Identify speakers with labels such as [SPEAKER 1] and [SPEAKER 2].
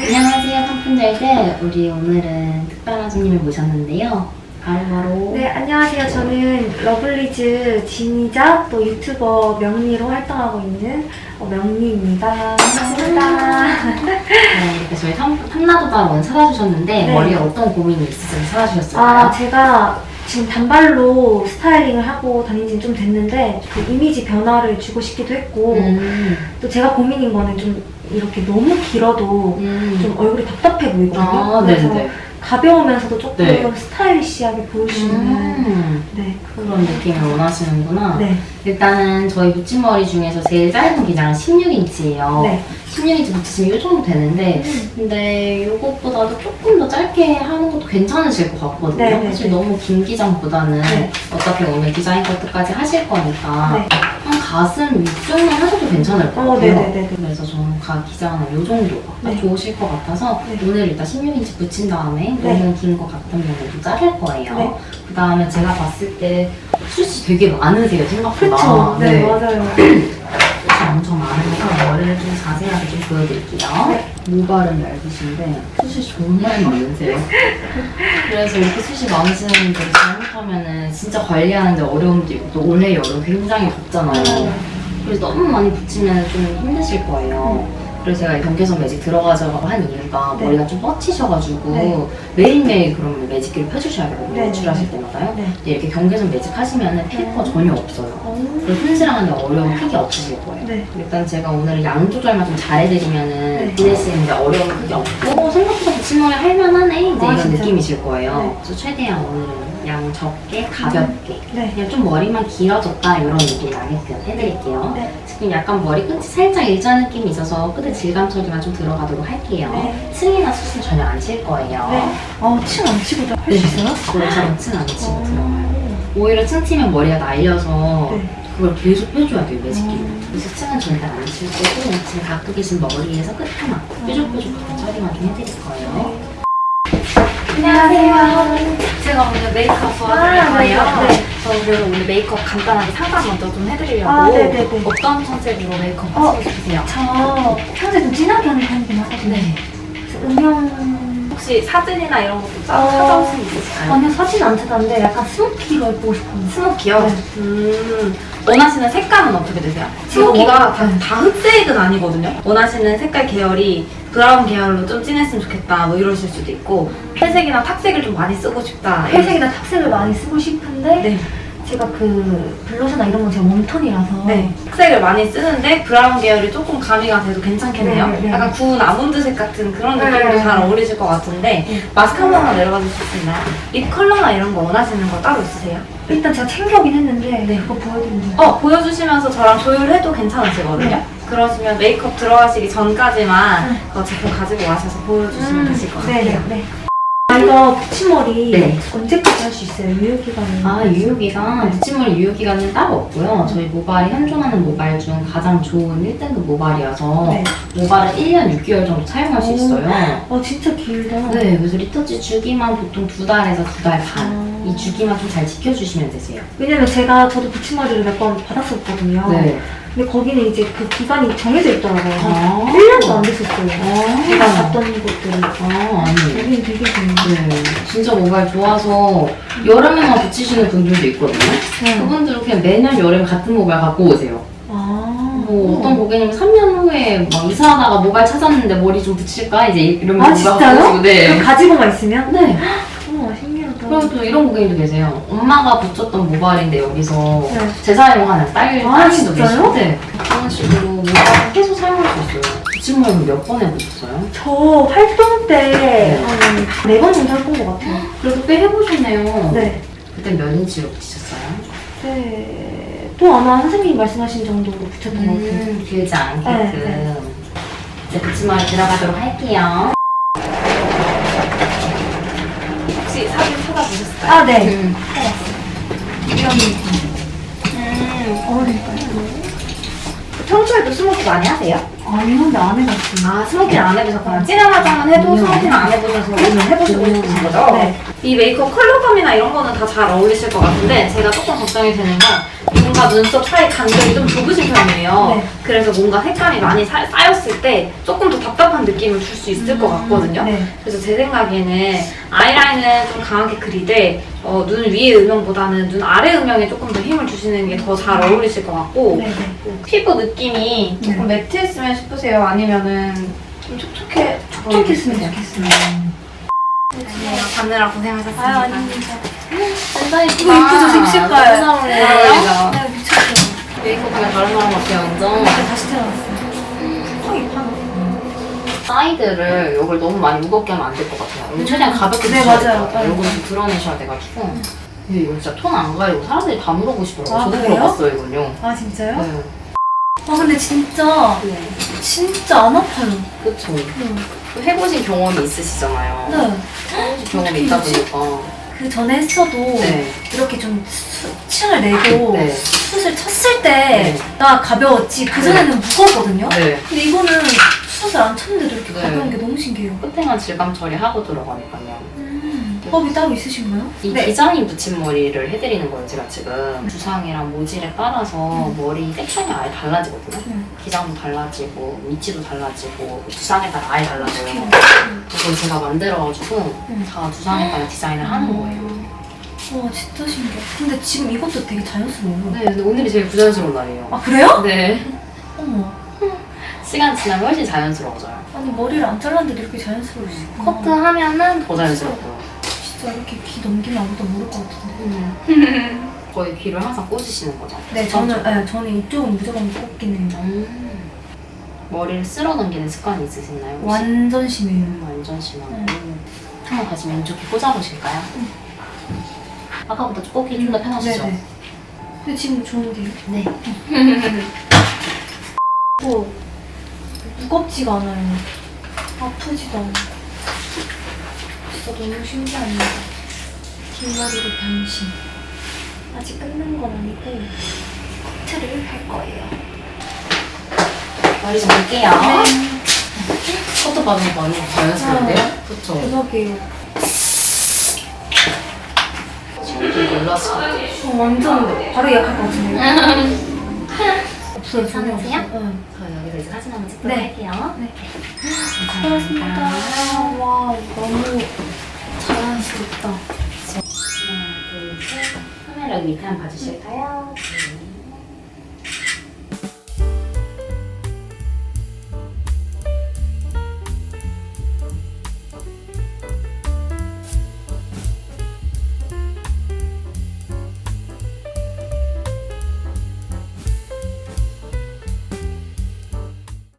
[SPEAKER 1] 안녕하세요, 탐픈잘들. 우리 오늘은 특별한 손님을 모셨는데요. 바로바로
[SPEAKER 2] 네, 안녕하세요. 저는 러블리즈 진이자 또 유튜버 명리로 활동하고 있는 어, 명리입니다. 반갑습니다.
[SPEAKER 1] 네, 이렇게 저희 탐, 탐나도다 오늘 찾아주셨는데
[SPEAKER 2] 네.
[SPEAKER 1] 머리에 어떤 고민이 있으셔서 찾아주셨을까요?
[SPEAKER 2] 아, 제가 지금 단발로 스타일링을 하고 다닌 지는 좀 됐는데 그 이미지 변화를 주고 싶기도 했고
[SPEAKER 1] 음,
[SPEAKER 2] 또 제가 고민인 거는 좀 이렇게 너무 길어도
[SPEAKER 1] 음.
[SPEAKER 2] 좀 얼굴이 답답해 보이거든요.
[SPEAKER 1] 아,
[SPEAKER 2] 그래서
[SPEAKER 1] 네네네.
[SPEAKER 2] 가벼우면서도 조금
[SPEAKER 1] 네.
[SPEAKER 2] 스타일리시하게 보일 수 있는
[SPEAKER 1] 음,
[SPEAKER 2] 네,
[SPEAKER 1] 그런 느낌을 원하시는구나.
[SPEAKER 2] 네,
[SPEAKER 1] 일단은 저희 붙임 머리 중에서 제일 짧은 기장은 16인치예요.
[SPEAKER 2] 네.
[SPEAKER 1] 16인치 붙이시면 이 정도 되는데
[SPEAKER 2] 음.
[SPEAKER 1] 근데 이것보다도 조금 더 짧게 하는 것도 괜찮으실 것 같거든요.
[SPEAKER 2] 네, 네,
[SPEAKER 1] 사실
[SPEAKER 2] 네.
[SPEAKER 1] 너무 긴 기장보다는
[SPEAKER 2] 네.
[SPEAKER 1] 어차피 오늘 디자인 커트까지 하실 거니까
[SPEAKER 2] 네.
[SPEAKER 1] 한 가슴 위쪽만 하셔도 괜찮을 것
[SPEAKER 2] 어,
[SPEAKER 1] 같아요.
[SPEAKER 2] 네네네네.
[SPEAKER 1] 그래서 저는 가 기장은 이 정도가
[SPEAKER 2] 네.
[SPEAKER 1] 좋으실 것 같아서
[SPEAKER 2] 네.
[SPEAKER 1] 오늘 일단 16인치 붙인 다음에
[SPEAKER 2] 네.
[SPEAKER 1] 너무 긴 것 같으면 좀 자를 거예요.
[SPEAKER 2] 네.
[SPEAKER 1] 그 다음에 제가 봤을 때 숱이 되게 많으세요 생각보다.
[SPEAKER 2] 그쵸? 네, 맞아요.
[SPEAKER 1] 숱이 엄청 많으니까 머리를 좀 자세하게 좀 보여드릴게요.
[SPEAKER 2] 네.
[SPEAKER 1] 모발은 얇으신데 숱이 정말 많으세요. 그래서 이렇게 숱이 많으시는 분들 잘못하면은 진짜 관리하는데 어려움도 있고 또 올해 여름 굉장히 덥잖아요.
[SPEAKER 2] 네.
[SPEAKER 1] 그래서 너무 많이 붙이면 좀 힘드실 거예요. 그래서 제가 이 경계선 매직 들어가자고 한 이유가
[SPEAKER 2] 네.
[SPEAKER 1] 머리가 좀 뻗치셔가지고
[SPEAKER 2] 네.
[SPEAKER 1] 매일매일 그러면 매직기를 펴주셔야 되거든요.
[SPEAKER 2] 네,
[SPEAKER 1] 외출하실
[SPEAKER 2] 네.
[SPEAKER 1] 때마다요.
[SPEAKER 2] 네.
[SPEAKER 1] 근데 이렇게 경계선 매직 하시면은 필터 전혀 없어요.
[SPEAKER 2] 어,
[SPEAKER 1] 그래서 손질하는데 어려움 크게 없으실 거예요.
[SPEAKER 2] 네.
[SPEAKER 1] 일단 제가 오늘 양 조절만 좀 잘해드리면은
[SPEAKER 2] 네.
[SPEAKER 1] 지내시는데 어려움 크게 없고 어, 생각보다 붙임머리 할만하네 이제
[SPEAKER 2] 아,
[SPEAKER 1] 이런
[SPEAKER 2] 진짜요?
[SPEAKER 1] 느낌이실 거예요.
[SPEAKER 2] 네.
[SPEAKER 1] 그래서 최대한 오늘은 양 적게 가볍게
[SPEAKER 2] 네.
[SPEAKER 1] 그냥 좀 머리만 길어졌다 이런 느낌 나게끔 해드릴게요.
[SPEAKER 2] 네.
[SPEAKER 1] 지금 약간 머리 끝이 살짝 일자 느낌이 있어서 끝에 질감 처리만 좀 들어가도록 할게요.
[SPEAKER 2] 네.
[SPEAKER 1] 층이나 숱은 전혀 안 칠 거예요.
[SPEAKER 2] 네. 어, 침안 치고도 할수 있어요?
[SPEAKER 1] 그것처럼 층안 치고
[SPEAKER 2] 어.
[SPEAKER 1] 들어가요. 오히려 층 치면 머리가 날려서
[SPEAKER 2] 네.
[SPEAKER 1] 그걸 계속 빼줘야 돼요, 매직기를.
[SPEAKER 2] 음.
[SPEAKER 1] 그래서 층은 절대 안 칠 거고 지금 갖고 계신 머리에서 끝에만 뾰족뾰족하게 처리만 좀 해드릴 거예요.
[SPEAKER 2] 안녕하세요.
[SPEAKER 3] 제가 오늘 메이크업 도와드릴
[SPEAKER 2] 아,
[SPEAKER 3] 거예요.
[SPEAKER 2] 네, 네.
[SPEAKER 3] 저 그래서 오늘 메이크업 간단하게 상담 먼저 좀 해드리려고
[SPEAKER 2] 아, 네 네 네.
[SPEAKER 3] 어떤 컨셉으로 메이크업
[SPEAKER 2] 어.
[SPEAKER 3] 하시고 싶으세요?
[SPEAKER 2] 저 평소에 좀 진하게 하는 편이긴 하거든요.
[SPEAKER 1] 네.
[SPEAKER 2] 그래서 음영
[SPEAKER 3] 혹시 사진이나 이런 것도 짜-
[SPEAKER 2] 어.
[SPEAKER 3] 찾아오신 분 있으실까요?
[SPEAKER 2] 아니요 사진 안 찾았는데 약간 스모키로 해보고 싶어요.
[SPEAKER 3] 스모키요?
[SPEAKER 2] 네.
[SPEAKER 3] 음, 원하시는 색감은 어떻게 되세요? 스모키가
[SPEAKER 2] 원-
[SPEAKER 3] 다,
[SPEAKER 2] 네.
[SPEAKER 3] 다 흑색은 아니거든요. 원하시는 색깔 계열이 브라운 계열로 좀 진했으면 좋겠다 뭐 이러실 수도 있고 회색이나 탁색을 좀 많이 쓰고 싶다.
[SPEAKER 2] 회색이나 탁색을 많이 쓰고 싶은데
[SPEAKER 3] 네.
[SPEAKER 2] 제가 그 블러셔나 이런 건 제가 웜톤이라서
[SPEAKER 3] 네. 흑색을 많이 쓰는데 브라운 계열이 조금 가미가 돼도 괜찮겠네요.
[SPEAKER 2] 네, 네, 네.
[SPEAKER 3] 약간 구운 아몬드색 같은 그런
[SPEAKER 2] 네,
[SPEAKER 3] 느낌도
[SPEAKER 2] 네,
[SPEAKER 3] 잘
[SPEAKER 2] 네.
[SPEAKER 3] 어울리실 것 같은데
[SPEAKER 2] 네.
[SPEAKER 3] 마스크 한 번만 내려가 주실 수 있나요? 립 컬러나 이런 거 원하시는 거 따로 있으세요?
[SPEAKER 2] 일단 제가 챙겨오긴 했는데 그거 보여드리면
[SPEAKER 3] 어, 보여주시면서 저랑 조율해도 괜찮으시거든요.
[SPEAKER 2] 네.
[SPEAKER 3] 그러시면 메이크업 들어가시기 전까지만
[SPEAKER 2] 네.
[SPEAKER 3] 그 제품 가지고 와셔서 보여주시면 되실 것 같아요.
[SPEAKER 2] 네, 네. 아, 이거 붙임머리
[SPEAKER 1] 네.
[SPEAKER 2] 언제까지 할 수 있어요? 유효기간이
[SPEAKER 1] 아, 유효기간, 붙임머리 유효기간은 따로 없고요. 저희 모발이 현존하는 모발 중 가장 좋은 1등급 모발이어서
[SPEAKER 2] 네.
[SPEAKER 1] 모발은 1년 6개월 정도 사용할 수
[SPEAKER 2] 오.
[SPEAKER 1] 있어요.
[SPEAKER 2] 아 진짜 길다
[SPEAKER 1] 네, 그래서 리터치 주기만 보통 두 달에서 두 달 반.
[SPEAKER 2] 아.
[SPEAKER 1] 이 주기만 좀 잘 지켜주시면 되세요.
[SPEAKER 2] 왜냐면 제가 저도 붙임머리를 몇 번 받았었거든요
[SPEAKER 1] 네.
[SPEAKER 2] 근데 거기는 이제 그 기간이 정해져 있더라고요
[SPEAKER 1] 아.
[SPEAKER 2] 1년도 안 됐었어요
[SPEAKER 1] 아.
[SPEAKER 2] 제가 갔던 곳들이
[SPEAKER 1] 아, 아니.
[SPEAKER 2] 여기는 되게 긴
[SPEAKER 1] 네. 진짜 모발 좋아서 여름에만 붙이시는 분들도 있거든요.
[SPEAKER 2] 네.
[SPEAKER 1] 그분들은 그냥 매년 여름 같은 모발 갖고 오세요.
[SPEAKER 2] 아,
[SPEAKER 1] 뭐 어떤 고객님은 3년 후에 막 이사하다가 모발 찾았는데 머리 좀 붙일까? 이제 이러면
[SPEAKER 2] 아
[SPEAKER 1] 모발
[SPEAKER 2] 진짜요?
[SPEAKER 1] 오시고, 네.
[SPEAKER 2] 그럼 가지고만 있으면?
[SPEAKER 1] 네. 그리고 또 이런 고객님도 계세요. 엄마가 붙였던 모발인데 여기서
[SPEAKER 2] 네.
[SPEAKER 1] 재사용하는 딸,
[SPEAKER 2] 아, 진짜요?
[SPEAKER 1] 계시고. 네. 그런 식으로 모발을 계속 사용할 수 있어요. 붙임머리는 몇번 해보셨어요?
[SPEAKER 2] 저 활동 때 한 네 번 정도 해본 것 같아요
[SPEAKER 1] 그래도 꽤 해보셨네요.
[SPEAKER 2] 네.
[SPEAKER 1] 그때 몇 인치로 붙이셨어요?
[SPEAKER 2] 네. 또 아마 선생님이 말씀하신 정도로 붙였던 것 같아요
[SPEAKER 1] 음, 길지 않게끔.
[SPEAKER 2] 네, 네.
[SPEAKER 1] 이제 붙임머리 들어가도록 할게요.
[SPEAKER 3] 혹시 사진 찾아보셨을까요?
[SPEAKER 2] 아, 네.
[SPEAKER 1] 음.
[SPEAKER 2] 이런 느낌.
[SPEAKER 3] 음,
[SPEAKER 2] 어울릴까요?
[SPEAKER 3] 평소에도 스모키 많이 하세요?
[SPEAKER 2] 아니 근데 안 해봤어요.
[SPEAKER 3] 아, 스모키를 안 해보셨구나. 진한 화장은 해도 스모키는 안 해보셔서 오늘 해보시고 싶으신 거죠?
[SPEAKER 2] 네.
[SPEAKER 3] 이 메이크업 컬러감이나 이런 거는 다 잘 어울리실 것 같은데 제가 조금 걱정이 되는 건 뭔가 눈썹 사이 간격이 좀 좁으신 편이에요.
[SPEAKER 2] 네.
[SPEAKER 3] 그래서 뭔가 색감이 많이 사- 쌓였을 때 조금 더 느낌을 줄 수 있을 것 같거든요.
[SPEAKER 2] 네.
[SPEAKER 3] 그래서 제 생각에는 아이라인은 좀 강하게 그리되 어, 눈 위의 음영보다는 눈 아래 음영에 조금 더 힘을 주시는 게 더 잘 어울리실 것 같고
[SPEAKER 2] 네네.
[SPEAKER 3] 피부 느낌이 조금
[SPEAKER 2] 네.
[SPEAKER 3] 매트했으면 싶으세요? 아니면은 좀 촉촉해
[SPEAKER 2] 촉촉했으면 좋겠어요.
[SPEAKER 3] 받느라 고생하셨습니다.
[SPEAKER 2] 아 아닙니다.
[SPEAKER 1] 진짜
[SPEAKER 2] 이거 색색깔.
[SPEAKER 1] 너무
[SPEAKER 3] 잘잘
[SPEAKER 1] 어울려요.
[SPEAKER 3] 어울리죠?
[SPEAKER 2] 네 미쳤어요.
[SPEAKER 1] 메이크업 그냥 다른 사람 같아요, 완전.
[SPEAKER 2] 네, 다시 파노.
[SPEAKER 1] 사이드를 여기를 너무 많이 무겁게 하면 안 될 것 같아요. 여기 최대한 가볍게
[SPEAKER 2] 네,
[SPEAKER 1] 드셔야 될
[SPEAKER 2] 맞아요.
[SPEAKER 1] 것 같아요. 이거는 좀 드러내셔야 돼가지고. 근데 이거 진짜 톤 안 가리고 사람들이 다 물어보시더라고요.
[SPEAKER 2] 아,
[SPEAKER 1] 저도
[SPEAKER 2] 그래요?
[SPEAKER 1] 물어봤어요, 이건요.
[SPEAKER 2] 아 진짜요?
[SPEAKER 1] 네.
[SPEAKER 2] 아 근데 진짜
[SPEAKER 1] 네.
[SPEAKER 2] 진짜 안 아파요.
[SPEAKER 1] 그쵸.
[SPEAKER 2] 네.
[SPEAKER 1] 또 해보신 경험이 있으시잖아요.
[SPEAKER 2] 네.
[SPEAKER 1] 해보신 경험이 있다 보니까.
[SPEAKER 2] 그 전에 했어도
[SPEAKER 1] 네.
[SPEAKER 2] 이렇게 좀 수, 층을 내고
[SPEAKER 1] 네.
[SPEAKER 2] 숱을 쳤을 때가 가벼웠지 그 전에는 무거웠거든요.
[SPEAKER 1] 네.
[SPEAKER 2] 근데 이거는 쳤는데도 이렇게
[SPEAKER 1] 네.
[SPEAKER 2] 가벼운 게 너무 신기해요.
[SPEAKER 1] 끝에만 질감 처리하고 들어가니까요.
[SPEAKER 2] 음. 법이 따로 있으신가요?
[SPEAKER 1] 이 디자인 붙임머리를 해드리는 거예요, 제가 지금. 주상이랑 모질에 따라서 머리 섹션이 아예 달라지거든요.
[SPEAKER 2] 네.
[SPEAKER 1] 기장도 달라지고, 위치도 달라지고, 두상에 따라 아예 달라져요.
[SPEAKER 2] 음.
[SPEAKER 1] 그걸 제가 만들어가지고,
[SPEAKER 2] 음.
[SPEAKER 1] 다 두상에 따라 디자인을 하는 거예요.
[SPEAKER 2] 와 진짜 신기해. 근데 지금 이것도 되게 자연스러워요.
[SPEAKER 1] 네, 근데 오늘이 제일 부자연스러운 날이에요.
[SPEAKER 2] 아 그래요?
[SPEAKER 1] 네.
[SPEAKER 2] 어머.
[SPEAKER 1] 시간 지나면 훨씬 자연스러워져요.
[SPEAKER 2] 아니 머리를 안 잘랐는데 이렇게 자연스러울 수 있구나.
[SPEAKER 1] 커트 하면은 더 자연스럽고요.
[SPEAKER 2] 진짜 이렇게 귀 넘기면 아무도 모를 것 같은데.
[SPEAKER 1] 거의 귀를 항상 꽂으시는 거죠?
[SPEAKER 2] 네 저는 네, 저는 이쪽은 무조건 꽂긴 해요.
[SPEAKER 1] 음. 머리를 쓸어 넘기는 습관이 있으신가요? 혹시?
[SPEAKER 2] 완전 심해요.
[SPEAKER 1] 음, 완전 심하고.
[SPEAKER 2] 네.
[SPEAKER 1] 한번 다시 왼쪽 귀 꽂아보실까요? 아까보다 꽂기 좀 더 편하시죠?
[SPEAKER 2] 네네. 근데 지금 좋은데요?
[SPEAKER 1] 네.
[SPEAKER 2] 뭐 무겁지가 않아요. 아프지도 않아요. 진짜 너무 신기합니다. 뒷머리로 변신. 아직 끝난 건 아니고 커트를 할 거예요.
[SPEAKER 1] 머리 좀 볼게요. 커트 받은 거 완전 자연스러운데요? 그쵸?
[SPEAKER 2] 대박이에요.
[SPEAKER 1] 같아요.
[SPEAKER 2] 저 완전 바로 예약할 것. 전혀
[SPEAKER 1] 괜찮으세요?
[SPEAKER 2] 없어요. 응.
[SPEAKER 1] 저 여기서 이제 사진 한번 찍도록
[SPEAKER 2] 네.
[SPEAKER 1] 할게요.
[SPEAKER 2] 네.
[SPEAKER 1] 감사합니다.
[SPEAKER 2] 고맙습니다. 와 너무 자연스럽다.
[SPEAKER 1] 하나, 둘, 셋. 카메라 밑에 한번 봐주실까요?